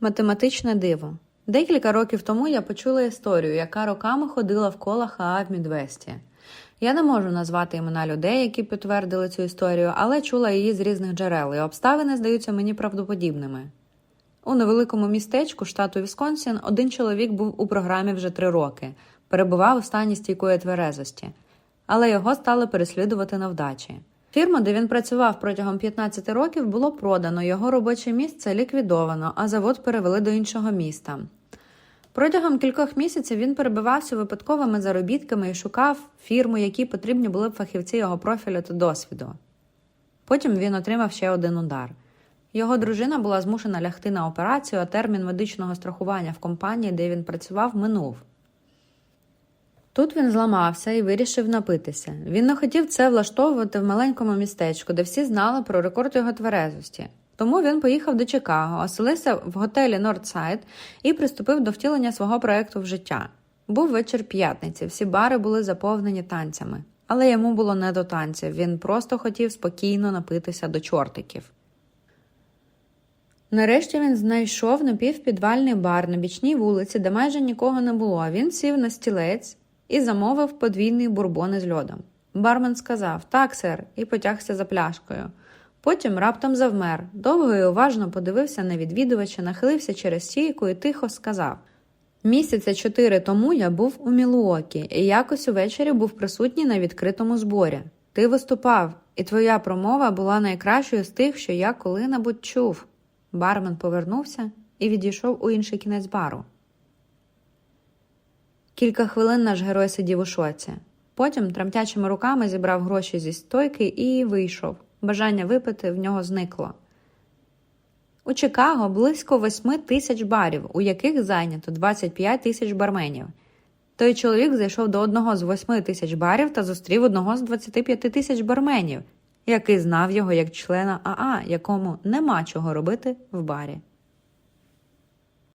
Математичне диво. Декілька років тому я почула історію, яка роками ходила в колах АА в Мідвесті. Я не можу назвати імена людей, які підтвердили цю історію, але чула її з різних джерел, і обставини здаються мені правдоподібними. У невеликому містечку штату Вісконсін один чоловік був у програмі вже три роки, перебував у стані стійкої тверезості, але його стали переслідувати на вдачі. Фірма, де він працював протягом 15 років, було продано, його робоче місце ліквідовано, а завод перевели до іншого міста. Протягом кількох місяців він перебивався випадковими заробітками і шукав фірму, які потрібні були б фахівці його профілю та досвіду. Потім він отримав ще один удар. Його дружина була змушена лягти на операцію, а термін медичного страхування в компанії, де він працював, минув. Тут він зламався і вирішив напитися. Він не хотів це влаштовувати в маленькому містечку, де всі знали про рекорд його тверезості. Тому він поїхав до Чикаго, оселився в готелі Нордсайд і приступив до втілення свого проекту в життя. Був вечір п'ятниці, всі бари були заповнені танцями. Але йому було не до танців, він просто хотів спокійно напитися до чортиків. Нарешті він знайшов напівпідвальний бар на бічній вулиці, де майже нікого не було. Він сів на стілець і замовив подвійний бурбон із льодом. Бармен сказав так, сер, і потягся за пляшкою. Потім раптом завмер, довго і уважно подивився на відвідувача, нахилився через стійку і тихо сказав: Місяця чотири тому я був у Мілуокі і якось увечері був присутній на відкритому зборі. Ти виступав, і твоя промова була найкращою з тих, що я коли-небудь чув. Бармен повернувся і відійшов у інший кінець бару. Кілька хвилин наш герой сидів у шоці. Потім тремтячими руками зібрав гроші зі стойки і вийшов. Бажання випити в нього зникло. У Чикаго близько 8 тисяч барів, у яких зайнято 25 тисяч барменів. Той чоловік зайшов до одного з 8 тисяч барів та зустрів одного з 25 тисяч барменів, який знав його як члена АА, якому нема чого робити в барі.